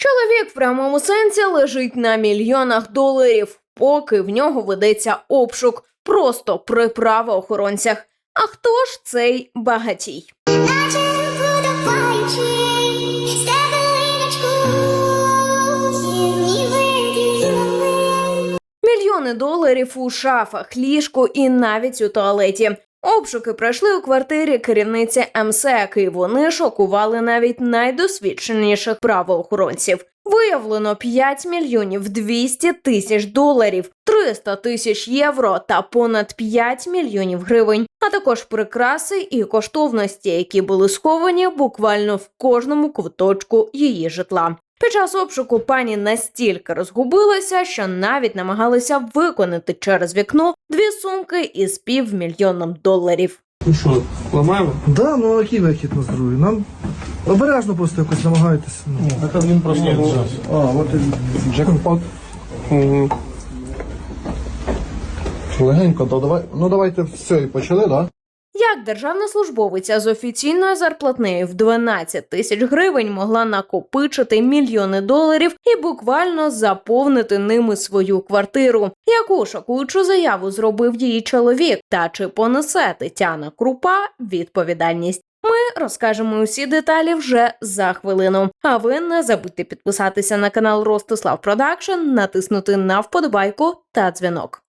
Чоловік в прямому сенсі лежить на мільйонах доларів, поки в нього ведеться обшук просто при правоохоронцях. А хто ж цей багатій? Мільйони доларів у шафах, ліжку і навіть у туалеті. Обшуки пройшли у квартирі керівниці МСЕК, і вони шокували навіть найдосвідченіших правоохоронців. Виявлено 5 мільйонів 200 тисяч доларів, 300 тисяч євро та понад 5 мільйонів гривень, а також прикраси і коштовності, які були сховані буквально в кожному куточку її житла. Під час обшуку пані настільки розгубилася, що навіть намагалася виконати через вікно дві сумки із півмільйоном доларів. Ну що, ламаємо? Да, ну а який вихід на здоров'я? Нам обережно просто якось намагайтеся. Ну. Так він просто А, от і джекпот. Угу. Легенько, то давай. Ну давайте все і почали, да? Як державна службовиця з офіційною зарплатнею в 12 тисяч гривень могла накопичити мільйони доларів і буквально заповнити ними свою квартиру? Яку шокуючу заяву зробив її чоловік? Та чи понесе Тетяна Крупа відповідальність? Ми розкажемо усі деталі вже за хвилину. А ви не забудьте підписатися на канал Ростислав Продакшн, натиснути на вподобайку та дзвінок.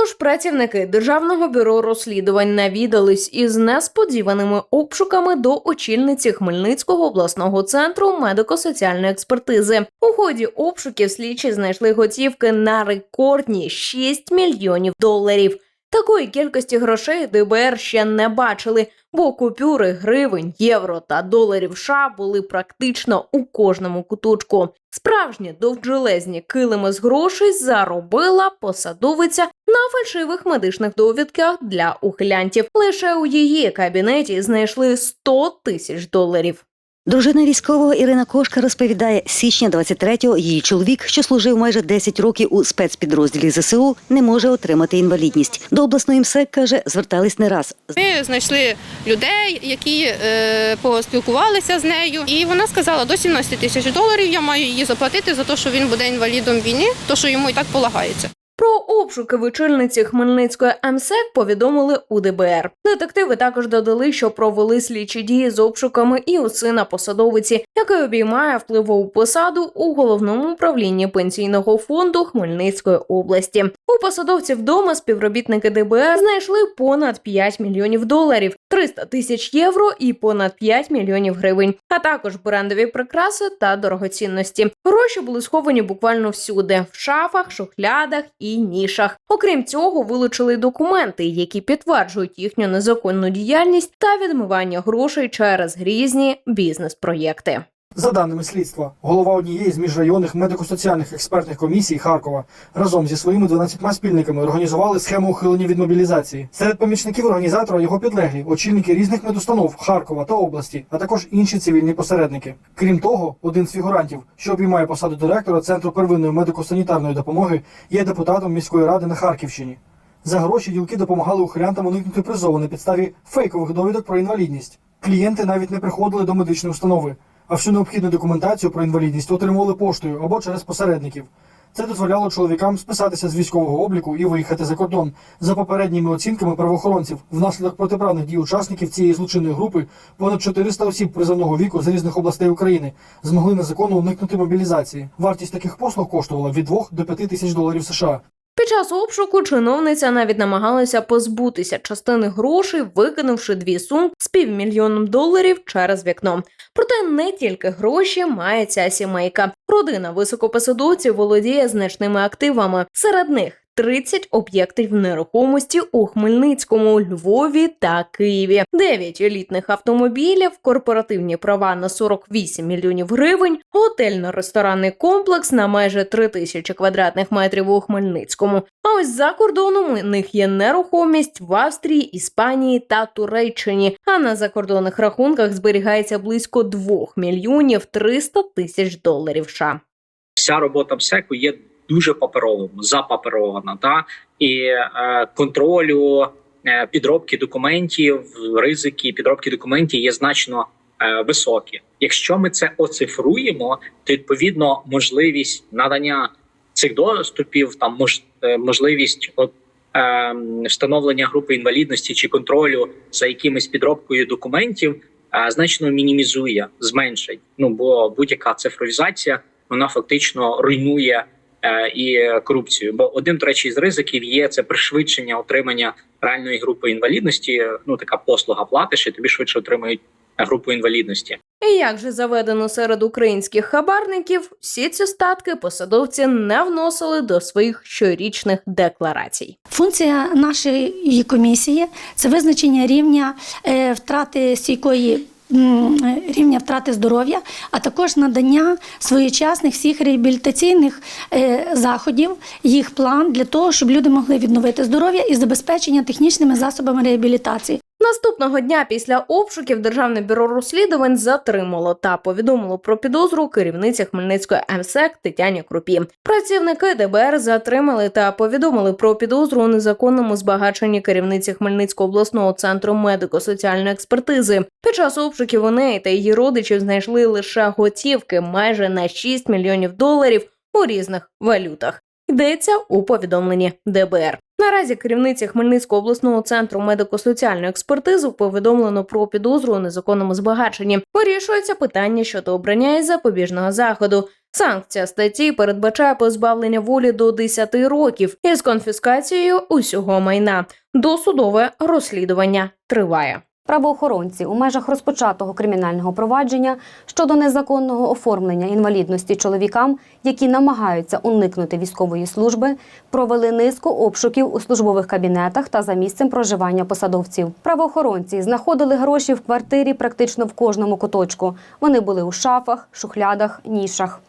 Тож працівники державного бюро розслідувань навідались із несподіваними обшуками до очільниці Хмельницького обласного центру медико-соціальної експертизи. У ході обшуків слідчі знайшли готівки на рекордні 6 мільйонів доларів. Такої кількості грошей ДБР ще не бачили, бо купюри гривень, євро та доларів США були практично у кожному куточку. Справжні довджелезні килими з грошей заробила посадовиця на фальшивих медичних довідках для ухилянтів. Лише у її кабінеті знайшли 100 тисяч доларів. Дружина військового Ірина Кошка розповідає, з січня 23-го її чоловік, що служив майже 10 років у спецпідрозділі ЗСУ, не може отримати інвалідність. До обласної МСЕК, каже, звертались не раз. Ми знайшли людей, які е, поспілкувалися з нею, і вона сказала, до 17 тисяч доларів я маю її заплатити за те, що він буде інвалідом війни, то що йому і так полагається. Про обшуки в очільниці Хмельницької МСЕК повідомили у ДБР. Детективи також додали, що провели слідчі дії з обшуками і у сина посадовиці, який обіймає впливову посаду у головному управлінні пенсійного фонду Хмельницької області. У посадовців вдома співробітники ДБР знайшли понад 5 мільйонів доларів, 300 тисяч євро і понад 5 мільйонів гривень, а також брендові прикраси та дорогоцінності. Гроші були сховані буквально всюди: в шафах, шухлядах і нішах. Окрім цього, вилучили документи, які підтверджують їхню незаконну діяльність та відмивання грошей через різні бізнес-проєкти. За даними слідства, голова однієї з міжрайонних медико-соціальних експертних комісій Харкова разом зі своїми 12 спільниками організували схему ухилення від мобілізації. Серед помічників організатора його підлеглі, очільники різних медустанов Харкова та області, а також інші цивільні посередники. Крім того, один з фігурантів, що обіймає посаду директора центру первинної медико-санітарної допомоги, є депутатом міської ради на Харківщині. За гроші ділки допомагали ухилянтам уникнути призову на підставі фейкових довідок про інвалідність. Клієнти навіть не приходили до медичної установи, а всю необхідну документацію про інвалідність отримували поштою або через посередників. Це дозволяло чоловікам списатися з військового обліку і виїхати за кордон. За попередніми оцінками правоохоронців, внаслідок протиправних дій учасників цієї злочинної групи понад 400 осіб призовного віку з різних областей України змогли незаконно уникнути мобілізації. Вартість таких послуг коштувала від 2 до 5 тисяч доларів США. Під час обшуку чиновниця навіть намагалася позбутися частини грошей, викинувши дві сумки з півмільйоном доларів через вікно. Проте не тільки гроші має ця сімейка. Родина високопосадовців володіє значними активами. Серед них 30 об'єктів нерухомості у Хмельницькому, Львові та Києві, 9 елітних автомобілів, корпоративні права на 48 мільйонів гривень, готельно-ресторанний комплекс на майже 3 тисячі квадратних метрів у Хмельницькому. А ось за кордоном у них є нерухомість в Австрії, Іспанії та Туреччині. А на закордонних рахунках зберігається близько 2 мільйонів 300 тисяч доларів. США. вся робота МСЕКу є дуже паперовому, запаперована, та і е, контролю е, підробки документів, ризики підробки документів є значно е, високі. Якщо ми це оцифруємо, то відповідно можливість надання цих доступів, там мож, е, можливість от, е, встановлення групи інвалідності чи контролю за якимись підробкою документів е, значно мінімізує, зменшить. Ну бо будь-яка цифровізація вона фактично руйнує і корупцію. Бо один до речі з ризиків є це пришвидшення отримання реальної групи інвалідності. Ну така послуга платиш, і тобі швидше отримають е, групу інвалідності. І як же заведено серед українських хабарників, всі ці статки посадовці не вносили до своїх щорічних декларацій. Функція нашої комісії це визначення рівня е, втрати стійкої. Рівня втрати здоров'я, а також надання своєчасних всіх реабілітаційних е, заходів, їх план для того, щоб люди могли відновити здоров'я і забезпечення технічними засобами реабілітації. Наступного дня після обшуків Державне бюро розслідувань затримало та повідомило про підозру керівниці Хмельницької МСЕК Тетяні Крупі. Працівники ДБР затримали та повідомили про підозру у незаконному збагаченні керівниці Хмельницького обласного центру медико-соціальної експертизи. Під час обшуків у неї та її родичів знайшли лише готівки майже на 6 мільйонів доларів у різних валютах. Йдеться у повідомленні ДБР. Наразі керівниці Хмельницького обласного центру медико-соціальної експертизи повідомлено про підозру у незаконному збагаченні. Вирішується питання щодо обрання і запобіжного заходу. Санкція статті передбачає позбавлення волі до 10 років із конфіскацією усього майна. Досудове розслідування триває. Правоохоронці у межах розпочатого кримінального провадження щодо незаконного оформлення інвалідності чоловікам, які намагаються уникнути військової служби, провели низку обшуків у службових кабінетах та за місцем проживання посадовців. Правоохоронці знаходили гроші в квартирі практично в кожному куточку. Вони були у шафах, шухлядах, нішах.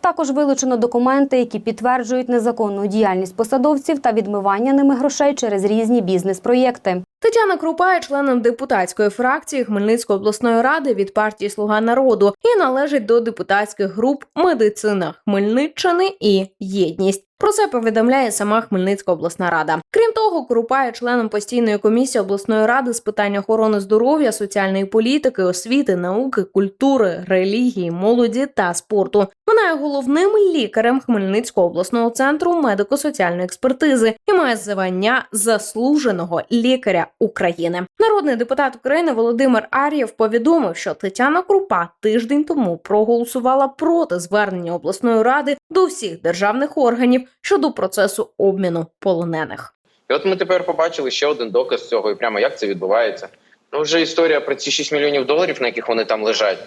Також вилучено документи, які підтверджують незаконну діяльність посадовців та відмивання ними грошей через різні бізнес-проєкти. Тетяна Крупа є членом депутатської фракції Хмельницької обласної ради від партії Слуга народу і належить до депутатських груп Медицина Хмельниччини і Єдність. Про це повідомляє сама Хмельницька обласна рада. Крім того, Крупа є членом постійної комісії обласної ради з питань охорони здоров'я, соціальної політики, освіти, науки, культури, релігії, молоді та спорту. Вона є головним лікарем Хмельницького обласного центру медико-соціальної експертизи і має звання заслуженого лікаря України. Народний депутат України Володимир Ар'єв повідомив, що Тетяна Крупа тиждень тому проголосувала проти звернення обласної ради до всіх державних органів щодо процесу обміну полонених. І от ми тепер побачили ще один доказ цього, і прямо як це відбувається. Ну, вже історія про ці 6 мільйонів доларів, на яких вони там лежать.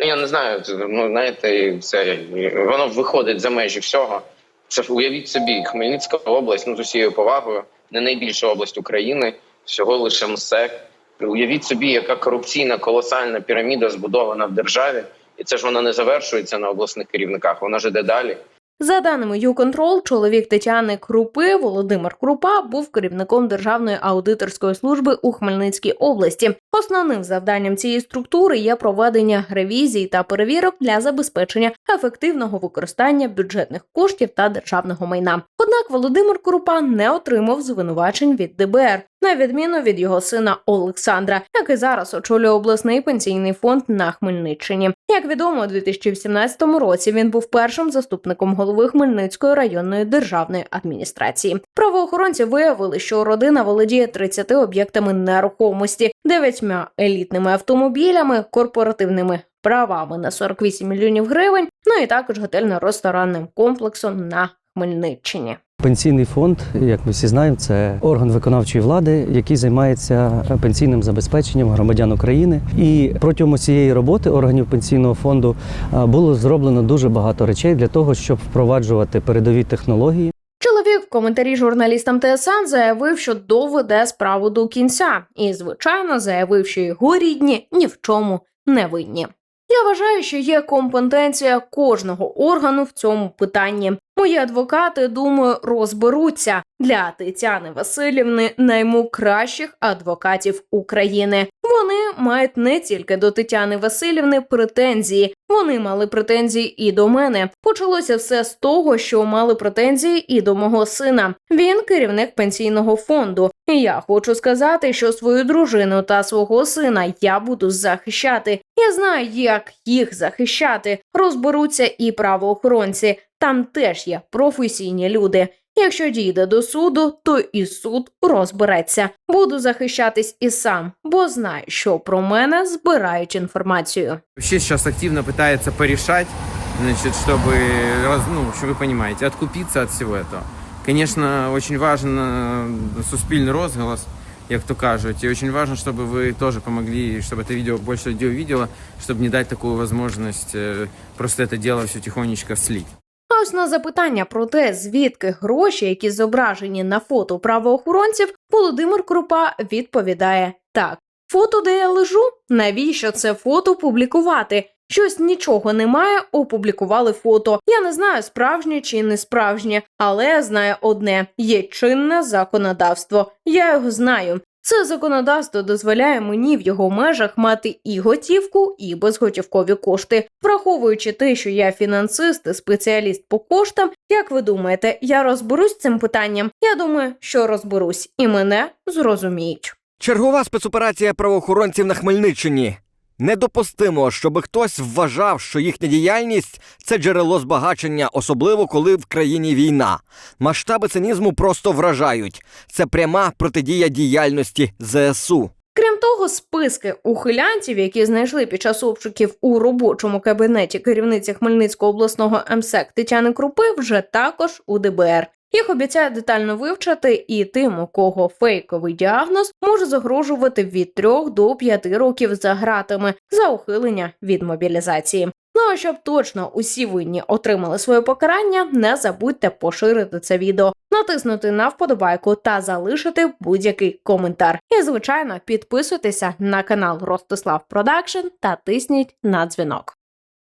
Ну я не знаю, ну знаєте, все воно виходить за межі всього. Це уявіть собі, Хмельницька область, ну з усією повагою, не найбільша область України, всього лише МСЕК. Уявіть собі, яка корупційна колосальна піраміда збудована в державі, і це ж вона не завершується на обласних керівниках, вона ж іде далі. За даними ЮКонтрол, чоловік Тетяни Крупи Володимир Крупа був керівником Державної аудиторської служби у Хмельницькій області. Основним завданням цієї структури є проведення ревізій та перевірок для забезпечення ефективного використання бюджетних коштів та державного майна. Однак Володимир Крупа не отримав звинувачень від ДБР. На відміну від його сина Олександра, який зараз очолює обласний пенсійний фонд на Хмельниччині. Як відомо, у 2017 році він був першим заступником голови Хмельницької районної державної адміністрації. Правоохоронці виявили, що родина володіє 30 об'єктами нерухомості, 9 елітними автомобілями, корпоративними правами на 48 мільйонів гривень, ну і також готельно-ресторанним комплексом на Хмельниччині. Пенсійний фонд, як ми всі знаємо, це орган виконавчої влади, який займається пенсійним забезпеченням громадян України. І протягом цієї роботи органів пенсійного фонду було зроблено дуже багато речей для того, щоб впроваджувати передові технології. Чоловік в коментарі журналістам ТСН заявив, що доведе справу до кінця, і, звичайно, заявив, що його рідні ні в чому не винні. Я вважаю, що є компетенція кожного органу в цьому питанні. Мої адвокати, думаю, розберуться. Для Тетяни Васильівни найму кращих адвокатів України. Вони мають не тільки до Тетяни Васильівни претензії, вони мали претензії і до мене. Почалося все з того, що мали претензії і до мого сина. Він керівник пенсійного фонду. І я хочу сказати, що свою дружину та свого сина я буду захищати. Я знаю, як їх захищати. Розберуться і правоохоронці. Там теж є професійні люди. Якщо дійде до суду, то і суд розбереться. Буду захищатись і сам, бо знаю, що про мене збирають інформацію. Вообще сейчас активно пытается порешать, значит, чтобы, раз- ну, в общем, вы понимаете, откупиться от всего этого. Конечно, очень важен е, суспільний розголос, як то кажуть, і очень важно, щоб ви теж помогли, щоб це відео більше людей увидело, щоб не дати таку можливість е, просто це дело все тихонечко слить. Ось на запитання про те, звідки гроші, які зображені на фото правоохоронців, Володимир Крупа відповідає так: фото, де я лежу, навіщо це фото публікувати? Щось нічого немає, опублікували фото. Я не знаю, справжнє чи не справжнє, але я знаю одне: є чинне законодавство. Я його знаю. Це законодавство дозволяє мені в його межах мати і готівку, і безготівкові кошти. Враховуючи те, що я фінансист і спеціаліст по коштам, як ви думаєте, я розберусь цим питанням? Я думаю, що розберусь, і мене зрозуміють. Чергова спецоперація правоохоронців на Хмельниччині. Недопустимо, щоб хтось вважав, що їхня діяльність це джерело збагачення, особливо коли в країні війна. Масштаби цинізму просто вражають. Це пряма протидія діяльності ЗСУ. Крім того, списки ухилянтів, які знайшли під час обшуків у робочому кабінеті керівниці Хмельницького обласного МСЕК Тетяни Крупи, вже також у ДБР. Їх обіцяють детально вивчати, і тим, у кого фейковий діагноз, може загрожувати від 3 до 5 років за гратами за ухилення від мобілізації. Ну а щоб точно усі винні отримали своє покарання, не забудьте поширити це відео, натиснути на вподобайку та залишити будь-який коментар. І звичайно, підписуйтеся на канал Ростислав Продакшн та тисніть на дзвінок.